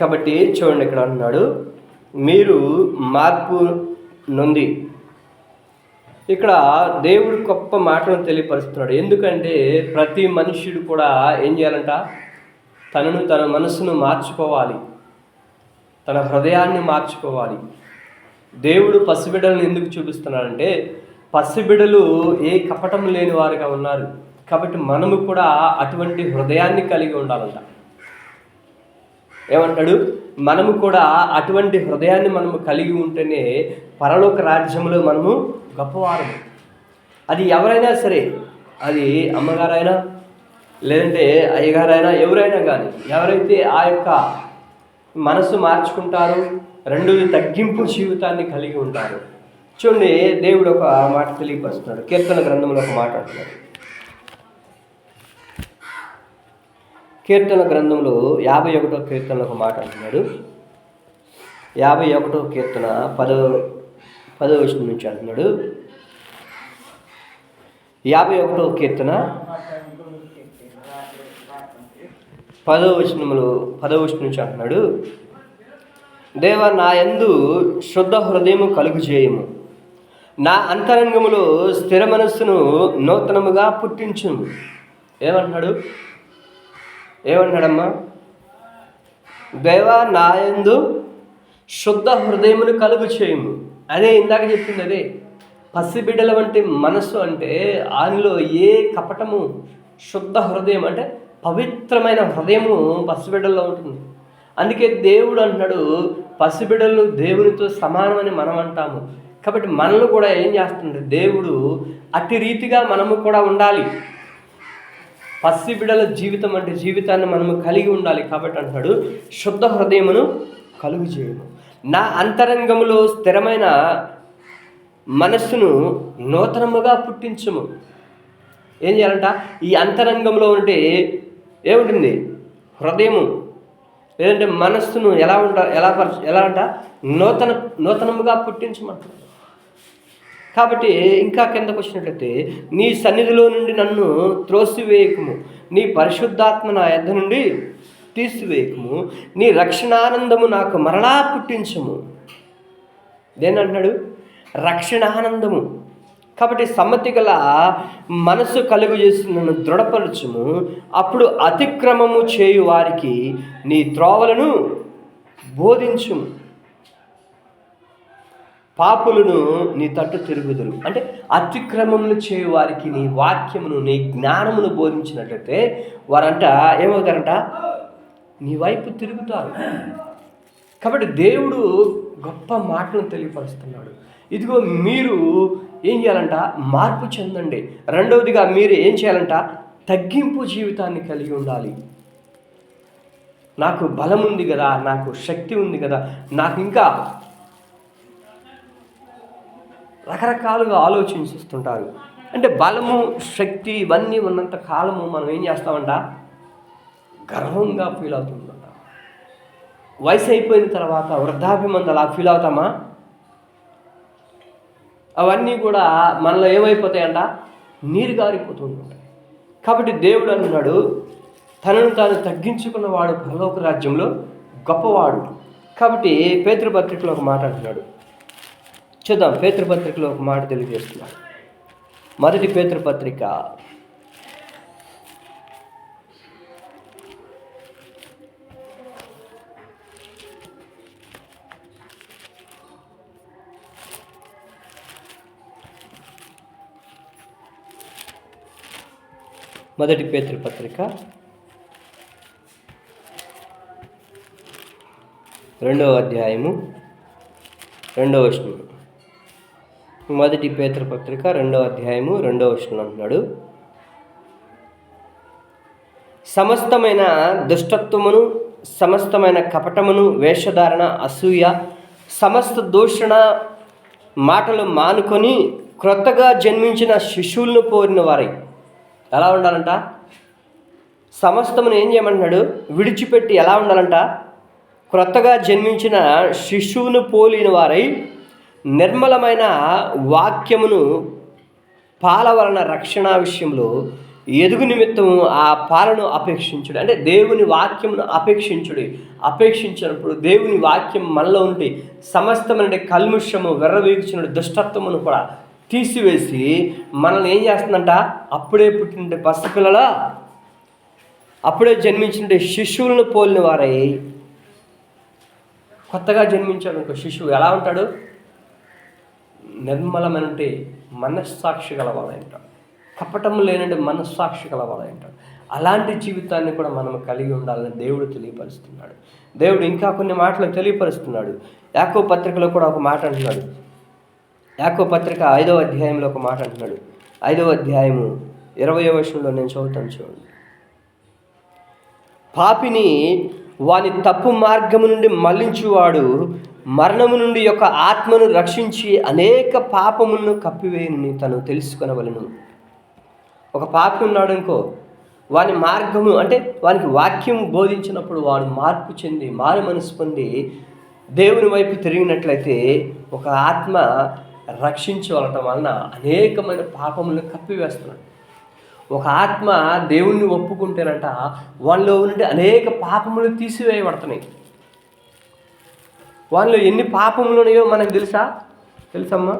కాబట్టి చూడండి ఇక్కడ అంటున్నాడు మీరు మార్పు నొంది. ఇక్కడ దేవుడు గొప్ప మాటలను తెలియపరుస్తున్నాడు. ఎందుకంటే ప్రతి మనుష్యుడు కూడా ఏం చేయాలంట? తనను తన మనసును మార్చుకోవాలి. తన హృదయాన్ని మార్చుకోవాలి. దేవుడు పసిబిడ్డలను ఎందుకు చూపిస్తున్నాడంటే పసిబిడలు ఏ కపటం లేని వారుగా ఉన్నారు. కాబట్టి మనము కూడా అటువంటి హృదయాన్ని కలిగి ఉండాలంట. ఏమంటాడు? మనము కూడా అటువంటి హృదయాన్ని మనము కలిగి ఉంటేనే పరలోక రాజ్యంలో మనము గొప్పవారము. అది ఎవరైనా సరే అది అమ్మగారైనా లేదంటే అయ్యగారైనా ఎవరైనా కానీ ఎవరైతే ఆ యొక్క మనసు మార్చుకుంటారో రెండోది తగ్గింపు జీవితాన్ని కలిగి ఉంటారు. చూడండి దేవుడు ఒక మాట తెలియపరుస్తున్నాడు. కీర్తన గ్రంథంలో ఒక మాట అంటున్నాడు. కీర్తన గ్రంథంలో యాభై ఒకటో కీర్తన ఒక మాట అంటున్నాడు. యాభై ఒకటో కీర్తన పదో పదో విషయం నుంచి అంటున్నాడు. యాభై ఒకటో కీర్తన పదో వచనములు పదో వచనం నుంచి అంటున్నాడు. దేవ నా యందు శుద్ధ హృదయము కలుగు చేయము. నా అంతరంగములో స్థిర మనస్సును నూతనముగా పుట్టించును ఏమంటున్నాడు? ఏమంటాడమ్మా దేవ నాయందు శుద్ధ హృదయమును కలుగు చేయము. అదే ఇందాక చెప్పింది అదే. పసిబిడ్డల వంటి మనస్సు అంటే ఆయనలో ఏ కపటము శుద్ధ హృదయం అంటే పవిత్రమైన హృదయము పసిబిడ్డల్లో ఉంటుంది. అందుకే దేవుడు అంటున్నాడు పసిబిడ్డలు దేవునితో సమానమని మనం అంటాము. కాబట్టి మనల్ని కూడా ఏం చేస్తుంది దేవుడు అట్టి రీతిగా మనము కూడా ఉండాలి. పసిబిడల జీవితం అంటే జీవితాన్ని మనము కలిగి ఉండాలి కాబట్టి అంటున్నాడు శుద్ధ హృదయమును కలుగు చేయము. నా అంతరంగములో స్థిరమైన మనస్సును నూతనముగా పుట్టించము. ఏం చేయాలంట? ఈ అంతరంగంలో ఉంటే ఏముంటుంది? హృదయము లేదంటే మనస్సును ఎలా ఉంట ఎలా పరచ ఎలా అంట? నూతన నూతనముగా పుట్టించమంటారు కాబట్టి ఇంకా కిందకు వచ్చినట్లయితే నీ సన్నిధిలో నుండి నన్ను త్రోసివేయకము. నీ పరిశుద్ధాత్మ నా యద్ద నుండి తీసివేయకము. నీ రక్షణానందము నాకు మరలా పుట్టించము. దేనంటున్నాడు రక్షణానందము. కాబట్టి సమ్మతి గల మనసు కలుగు చేసి నన్ను దృఢపరచుము. అప్పుడు అతిక్రమము చేయు వారికి నీ త్రోవలను బోధించుము. పాపులను నీ తట్టు తిరుగుదురు. అంటే అతిక్రమములు చేయవారికి నీ వాక్యమును నీ జ్ఞానమును బోధించినట్లయితే వారంట ఏమవుతారంట? నీ వైపు తిరుగుతారు. కాబట్టి దేవుడు గొప్ప మాటలను తెలియపరుస్తున్నాడు. ఇదిగో మీరు ఏం చేయాలంట? మార్పు చెందండి. రెండవదిగా మీరు ఏం చేయాలంట? తగ్గింపు జీవితాన్ని కలిగి ఉండాలి. నాకు బలం ఉంది కదా నాకు శక్తి ఉంది కదా నాకు ఇంకా రకరకాలుగా ఆలోచించుతుంటారు అంటే బలము శక్తి ఇవన్నీ ఉన్నంత కాలము మనం ఏం చేస్తామంట? గర్వంగా ఫీల్ అవుతుందంట. వయసు అయిపోయిన తర్వాత వృద్ధాభిమంది అలా ఫీల్ అవుతామా? అవన్నీ కూడా మనలో ఏమైపోతాయంట? నీరు గారిపోతుంటాయి కాబట్టి దేవుడు అంటున్నాడు తనను తాను తగ్గించుకున్నవాడు పరలోక రాజ్యంలో గొప్పవాడు. కాబట్టి పేతృపత్రికలో ఒక మాట అంటున్నాడు చూద్దాం. పేతృపత్రికలో ఒక మాట తెలియజేస్తున్నా మొదటి పేతృపత్రిక మొదటి పేతృపత్రిక రెండవ అధ్యాయము. రెండవ వచనం మొదటి పేతృపత్రిక రెండవ అధ్యాయము రెండవ వచనం అంటున్నాడు. సమస్తమైన దుష్టత్వమును సమస్తమైన కపటమును వేషధారణ అసూయ సమస్త దూషణ మాటలు మానుకొని క్రొత్తగా జన్మించిన శిశువులను పోరిన వారై. ఎలా ఉండాలంట? సమస్తమును ఏం చేయమంటున్నాడు? విడిచిపెట్టి ఎలా ఉండాలంట? క్రొత్తగా జన్మించిన శిశువును పోలిన వారై నిర్మలమైన వాక్యమును పాల వలన రక్షణ విషయంలో ఎదుగు నిమిత్తం ఆ పాలను అపేక్షించుడు. అంటే దేవుని వాక్యమును అపేక్షించుడు. అపేక్షించినప్పుడు దేవుని వాక్యం మనలో ఉండి సమస్తమైన కల్ముషము వెర్రవీగుచున్న దుష్టత్వమును కూడా తీసివేసి మనల్ని ఏం చేస్తుందంట? అప్పుడే పుట్టిన పసిపిల్లల అప్పుడే జన్మించిన శిశువులను పోలిన వారై కొత్తగా జన్మించాడు ఇంకో శిశువు ఎలా ఉంటాడు? నిర్మలమైనటువంటి మనస్సాక్షి గలవాడంటాడు కపటం లేనంటే మనస్సాక్షి గలవాడంటాడు అలాంటి జీవితాన్ని కూడా మనం కలిగి ఉండాలని దేవుడు తెలియపరుస్తున్నాడు. దేవుడు ఇంకా కొన్ని మాటలు తెలియపరుస్తున్నాడు. యాకో పత్రికలో కూడా ఒక మాట అంటున్నాడు. యాకో పత్రిక ఐదవ అధ్యాయంలో ఒక మాట అంటున్నాడు. ఐదవ అధ్యాయము ఇరవై వర్షంలో నేను చదువుతాను చూడండి. పాపిని వాని తప్పు మార్గము నుండి మళ్ళించువాడు మరణము నుండి యొక్క ఆత్మను రక్షించి అనేక పాపములను కప్పివేయని తను తెలుసుకొనవలను. ఒక పాపి ఉన్నాడు అనుకో వాని మార్గము అంటే వానికి వాక్యం బోధించినప్పుడు వాడు మార్పు చెంది మారు మనసు పొంది దేవుని వైపు తిరిగినట్లయితే ఒక ఆత్మ రక్షించవలటం వలన అనేకమైన పాపములను కప్పివేస్తున్నాడు. ఒక ఆత్మ దేవుణ్ణి ఒప్పుకుంటేనంట వాళ్ళలో నుండి అనేక పాపములు తీసివేయబడుతున్నాయి. వాళ్ళలో ఎన్ని పాపములు ఉన్నాయో మనకు తెలుసా? తెలుసమ్మా?